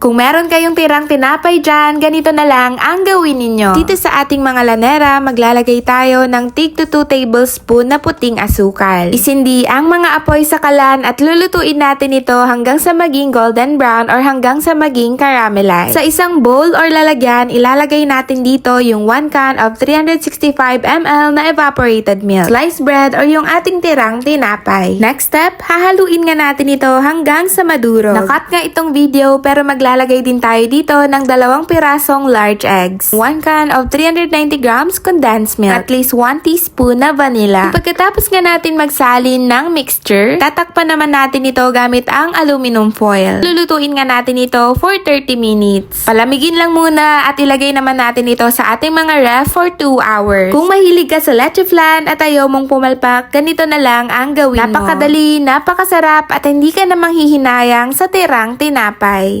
Kung meron kayong tirang tinapay dyan, ganito na lang ang gawin ninyo. Dito sa ating mga lanera, maglalagay tayo ng tig to 2 tablespoon na puting asukal. Isindi ang mga apoy sa kalan at lulutuin natin ito hanggang sa maging golden brown or hanggang sa maging caramelized. Sa isang bowl or lalagyan, ilalagay natin dito yung 1 can of 365 ml na evaporated milk, sliced bread or yung ating tirang tinapay. Next step, hahaluin nga natin ito hanggang sa maduro. Nakat nga itong video pero maglalagay din tayo dito ng dalawang pirasong large eggs, 1 can of 390 grams condensed milk, at least 1 teaspoon na vanilla. Pagkatapos nga natin magsalin ng mixture, tatakpan naman natin ito gamit ang aluminum foil. Lulutuin nga natin ito for 30 minutes. Palamigin lang muna at ilagay naman natin ito sa ating mga ref for 2 hours. Kung mahilig ka sa leche flan at ayaw mong pumalpak, ganito na lang ang gawin mo. Napakadali, napakasarap at hindi ka na manghihinayang sa tirang tinapay.